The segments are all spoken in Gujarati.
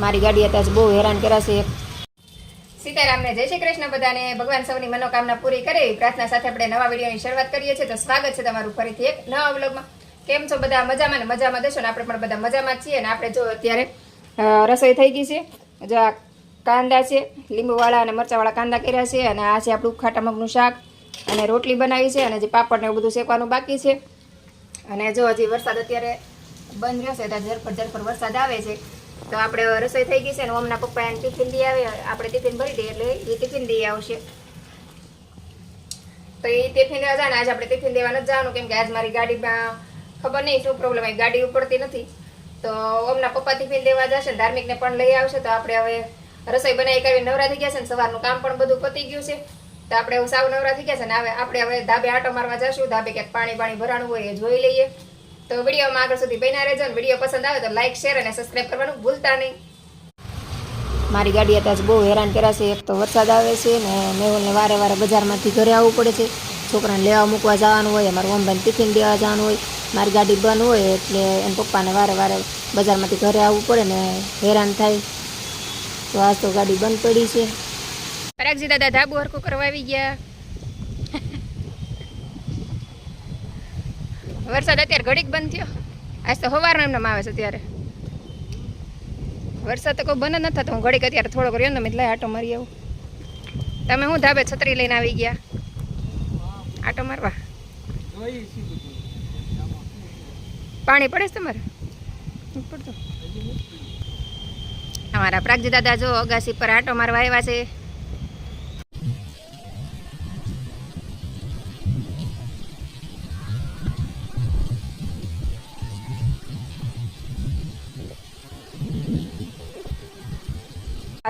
મારી ગાડી અત્યારે બહુ હેરાન કરાશે સીતારામને જય શ્રી કૃષ્ણ બધાને. ભગવાન સૌની મનોકામના પૂરી કરે. પ્રાર્થના સાથે આપણે નવા વિડીયોની શરૂઆત કરીએ છીએ. તો સ્વાગત છે તમારું ફરીથી એક નવા વ્લોગમાં. કેમ છો બધા? મજામાં ને? મજામાં દેશો ને? આપણે પણ બધા મજામાં છીએ અને આપણે જો અત્યારે રસોઈ થઈ ગઈ છે. જો આ કાંદા છે, લીંબુવાળા અને મરચાવાળા કાંદા કર્યા છે અને આ છે આપણું ખાટા મગનું શાક અને રોટલી બનાવી છે અને જે પાપડ ને એવું બધું શેકવાનું બાકી છે. અને જો હજી વરસાદ અત્યારે બંધ રહ્યો છે ત્યાં ઝરફર ઝરફર વરસાદ આવે છે. તો આપણે રસોઈ થઈ ગઈ છે ને ઓમના પપ્પા એને ટિફિન દઈ આવે, આપણે ટિફિન ભરી દઈએ એટલે એ ટિફિન દઈ આવશે. તો એ ટિફિન ને, આજે આપણે ટિફિન દેવા નથી જવાનું, કેમ કે આજ મારી ગાડીમાં ખબર નહીં શું પ્રોબ્લેમ આવી ગાડી ઉપડતી નથી. તો ઓમના પપ્પા ટિફિન દેવા જશે ને, ધાર્મિકને પણ લઈ આવશે, તો આપણે હવે રસોઈ બનાવી કરી નવરા થઈ ગયા છે ને, સવારનું કામ પણ બધું પતી ગયું છે. તો આપણે સાવ નવરા થઈ ગયા છે ને, હવે આપણે હવે ધાબે આટો મારવા જશું, ધાબે ક્યાંક પાણી પાણી ભરાણું હોય એ જોઈ લઈએ. તો વિડીયોમાં આગળ સુધી બન્યા રહેજો અને વીડિયો પસંદ આવે તો લાઈક શેર અને સબસ્ક્રાઈબ કરવાનું ભૂલતા નહીં. મારી ગાડી અત્યારે બહુ હેરાન કર્યા છે. એક તો વરસાદ આવે છે ને મેહુલને વારે વારે બજારમાંથી ઘરે આવવું પડે છે. છોકરાને લેવા મૂકવા જવાનું હોય અમારું મમ્મીને ટિફિન દેવા જવાનું હોય. મારી ગાડી બંધ હોય એટલે એમ પપ્પાને વારે વારે બજારમાંથી ઘરે આવવું પડે ને હેરાન થાય. તો આજ તો ગાડી બંધ પડી છે. પરાગજી દાદા ધાબુ હરખું કરવા આવી ગયા. વરસાદ અત્યારે ઘડીક બંધ થયો. આજ તો સવારનો એમને આવે છે ત્યારે વરસાદ તો કોઈ બંધ નથી થતો. હું ઘડીક અત્યારે થોડોક રહ્યો ને મેં લઈ આટો મારી આવું. તમે હું ધાબે છત્રી લઈને આવી ગયા? આટો મારવા? પાણી પડે છે તમારે? અમારા પ્રાગજી દાદા જો અગાસી પર આટો મારવા આવ્યા છે.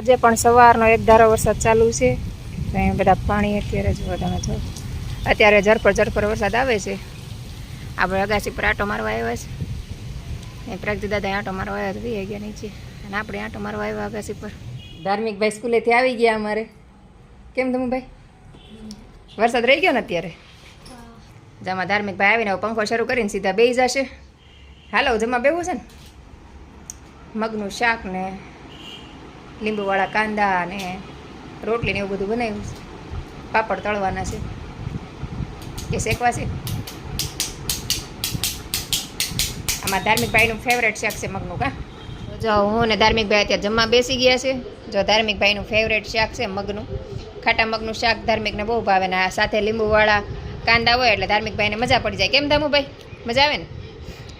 આજે પણ સવારનો એક ધારો વરસાદ ચાલુ છે અહીંયા બધા પાણી અત્યારે જુઓ તમે જો અત્યારે ઝરપર ઝરપર વરસાદ આવે છે. આપણે અગાસી પર આંટો મારવા આવ્યા છે. એ પ્રાગજી દાદા આંટો મારવા આવ્યા તો વી ગયા નીચે. અને આપણે આંટો મારવા આવ્યા અગાસી પર. ધાર્મિક ભાઈ સ્કૂલેથી આવી ગયા અમારે. કેમ તમે ભાઈ વરસાદ રહી ગયો ને અત્યારે? જમા ધાર્મિક ભાઈ આવીને પંખો શરૂ કરીને સીધા બેસી જશે. હાલો જમા બેવું છે ને? મગનું શાક ને લીંબુવાળા કાંદા અને રોટલી ને એવું બધું બનાવ્યું છે. પાપડ તળવાના છે. એ શેકવા છે. આમાં ધાર્મિકભાઈનું ફેવરેટ શાક છે મગનું, કા? જો હું ને ધાર્મિકભાઈ અત્યારે જમવા બેસી ગયા છે. જો ધાર્મિકભાઈનું ફેવરેટ શાક છે મગનું. ખાટા મગનું શાક ધાર્મિકને બહુ ભાવે ને સાથે લીંબુવાળા કાંદા હોય એટલે ધાર્મિકભાઈને મજા પડી જાય. કેમ ધામુભાઈ મજા આવે ને?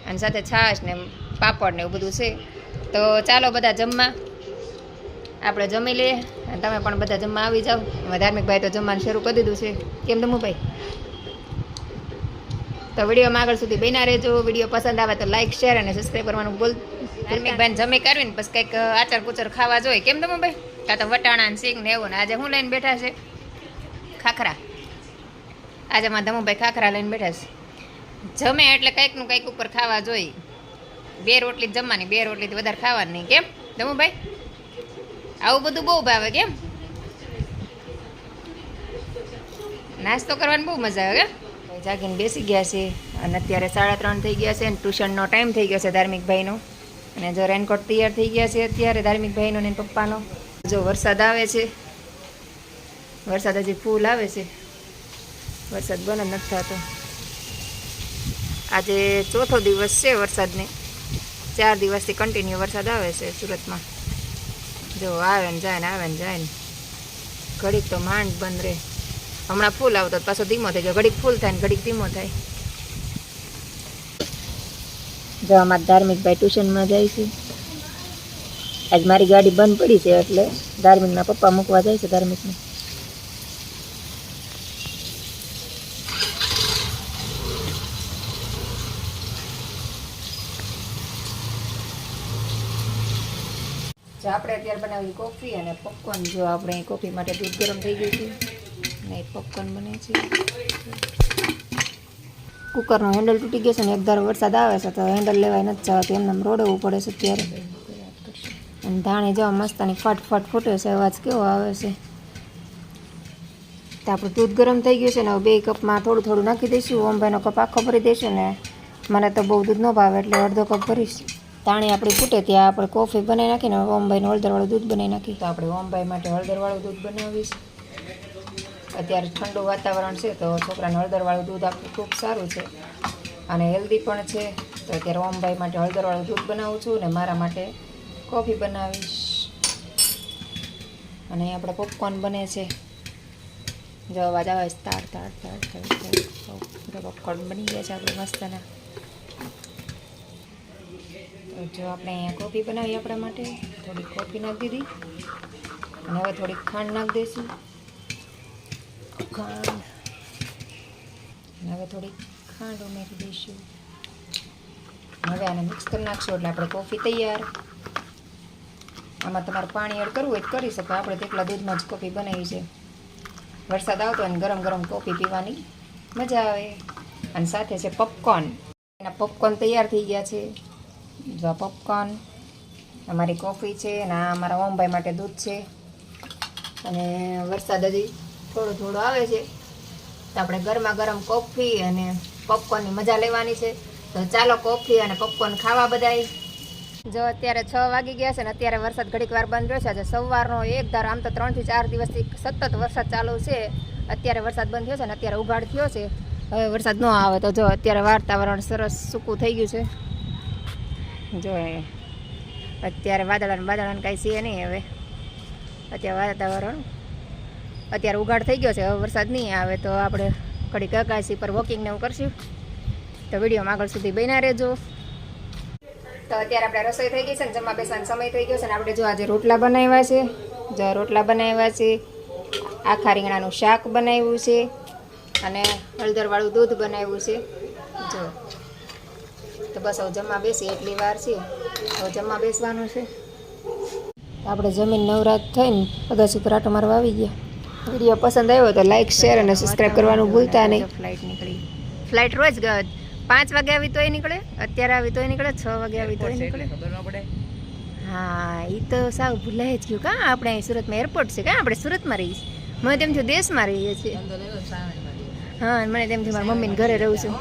અને સાથે છાશ ને પાપડ ને એવું બધું છે. તો ચાલો બધા જમવા. આપણે જમી લઈએ. તમે પણ બધા જમવા આવી જાઓ. એમાં ધાર્મિકભાઈ તો જમવાનું શરૂ કરી દીધું છે. કેમ ભાઈ? તો વિડીયોમાં આગળ સુધી બન્યા રહેજો. વીડિયો પસંદ આવે તો લાઇક શેર અને સબસ્ક્રાઈબ કરવાનું બોલ ધાર્મિકભાઈને જમી કરવીને પછી કંઈક આચાર કુચર ખાવા જોઈએ. કેમ દમુભાઈ કાં તો વટાણા ને સિંગ ને એવું ને આજે હું લઈને બેઠા છે? ખાખરા. આજે માં ધમુભાઈ ખાખરા લઈને બેઠા છે. જમે એટલે કંઈકનું કંઈક ઉપર ખાવા જોઈએ. બે રોટલી જમવાની, બે રોટલીથી વધારે ખાવાની કેમ? ધમુભાઈ આવું બધું બહુ ભાવે કેમ? નાસ્તો કરવાની બહુ મજા આવે કેમ? જાગીને બેસી ગયા છે. અને અત્યારે સાડા ત્રણ થઈ ગયા છે અને ટ્યુશનનો ટાઈમ થઈ ગયો છે ધાર્મિકભાઈનો અને જો રેનકોટ તૈયાર થઈ ગયા છે અત્યારે ધાર્મિકભાઈનો ને પપ્પાનો. જો વરસાદ આવે છે, વરસાદ હજી ફૂલ આવે છે. વરસાદ બંધ નથી થતો. આજે ચોથો દિવસ છે વરસાદને. ચાર દિવસથી કન્ટિન્યુ વરસાદ આવે છે સુરતમાં. જો આવે ને જાય ને આવે ને જાય ને. ઘડીક તો માંડ બંધ રહે હમણાં ફૂલ આવતો પાછો ધીમો થઈ ગયો. ઘડીક ફૂલ થાય ને ઘડીક ધીમો થાય. જો અમારા ધાર્મિકભાઈ ટ્યુશનમાં જાય છે. આજ મારી ગાડી બંધ પડી છે એટલે ધાર્મિકના પપ્પા મૂકવા જાય છે ધાર્મિકને. જો આપણે અત્યારે બનાવી કોફી અને પોપકોર્ન જો આપણે કોફી માટે દૂધ ગરમ થઈ ગયું છે. અને એક પોપકોર્ન બને છે. કુકરનો હેન્ડલ તૂટી ગયો છે ને એકધારો વરસાદ આવે છે તો હેન્ડલ લેવાય નથી જવાતું એમને રોડવું પડે છે અત્યારે. અને ધાણી જવા મસ્તાની ફટ ફટ ફૂટે છે, અવાજ કેવો આવે છે. તો આપણું દૂધ ગરમ થઈ ગયું છે ને બે કપમાં થોડું થોડું નાખી દઈશું. ઓમભાઈનો કપ આખો ભરી દઈશું ને. મને તો બહુ દૂધ ન ભાવે એટલે અડધો કપ ભરીશ. તાણી આપણી ફૂટે ત્યાં આપણે કોફી બનાવી નાખીને ઓમભાઈને હળદરવાળું દૂધ બનાવી નાખીએ. તો આપણે ઓમભાઈ માટે હળદરવાળું દૂધ બનાવીશ અત્યારે ઠંડુ વાતાવરણ છે તો છોકરાને હળદરવાળું દૂધ આપવું ખૂબ સારું છે. અને હેલ્ધી પણ છે. તો અત્યારે ઓમભાઈ માટે હળદરવાળું દૂધ બનાવું છું અને મારા માટે કોફી બનાવીશ. અને આપણે પોપકોર્ન બને છે. જો અવાજ આવે તાર તાર તાર પોપકોર્ન બની ગયા છે આપણે મસ્તના. તો જો આપણે અહીંયા કોફી બનાવી આપણા માટે થોડીક કોફી નાખી દીધી. અને હવે થોડીક ખાંડ નાખી દઈશું. ખાંડ. અને હવે થોડીક ખાંડ ઉમેરી દઈશું. હવે આને મિક્સ કરી નાખશું એટલે આપણે કોફી તૈયાર. આમાં તમારે પાણી એડ કરવું હોય તો કરી શકો. આપણે તેટલા દૂધમાં જ કોફી બનાવી છે. વરસાદ આવતો હોય ગરમ ગરમ કોફી પીવાની મજા આવે. અને સાથે છે પોપકોર્ન એના પોપકોર્ન તૈયાર થઈ ગયા છે. જો પોપકોર્ન અમારી કોફી છે અને આ અમારા ઓમભાઈ માટે દૂધ છે. અને વરસાદ હજી થોડો થોડો આવે છે. તો આપણે ગરમા ગરમ કોફી અને પોપકોર્નની મજા લેવાની છે. તો ચાલો કોફી અને પોપકોર્ન ખાવા બધાય. જો અત્યારે છ વાગી ગયા છે ને અત્યારે વરસાદ ઘડીક વાર બંધ રહ્યો છે. આજે સવારનો એક ધાર આમ તો ત્રણથી ચાર દિવસથી સતત વરસાદ ચાલુ છે. અત્યારે વરસાદ બંધ થયો છે ને અત્યારે ઉઘાડ થયો છે. હવે વરસાદ ન આવે તો જો અત્યારે વાતાવરણ સરસ સૂકું થઈ ગયું છે. જો અત્યારે વાદળાને વાદળાને કાંઈ છે નહીં હવે. અત્યારે વાતાવરણ અત્યારે ઉઘાડ થઈ ગયો છે, હવે વરસાદ નહીં આવે તો આપણે ઘડીક અગાસી પર વોકિંગ ને એવું કરશું. તો વિડીયોમાં આગળ સુધી બન્યા રહેજો. તો અત્યારે આપણે રસોઈ થઈ ગઈ છે ને, જમવા બેસવાનો સમય થઈ ગયો છે ને, આપણે જો આજે રોટલા બનાવ્યા છે. જો રોટલા બનાવ્યા છે, આખા રીંગણાનું શાક બનાવ્યું છે અને હળદરવાળું દૂધ બનાવ્યું છે. જો. બસ હવે જમવા બેસી એટલી વાર છે. હવે જમવા બેસવાનું છે. આપણે જમીન નવરાત થઈને અગાસી ઉપર આટો મારવા આવી ગયા. વીડિયો પસંદ આવ્યો તો લાઈક શેર અને સબસ્ક્રાઈબ કરવાનું ભૂલતા નહીં. ફ્લાઇટ નીકળી ફ્લાઇટ રોજ પાંચ વાગે આવી તોય નીકળે અત્યારે આવી તોય નીકળે છ વાગે આવી તોય નીકળે. હા એ તો સાવ ભૂલાય જ ગયું. કાં આપણે અહીં સુરતમાં એરપોર્ટ છે કાં આપણે સુરતમાં રહીએ છીએ. મને તેમ થયું દેશમાં રહીએ છીએ. હા મને તેમ થયું મારા મમ્મીને ઘરે રહું છું.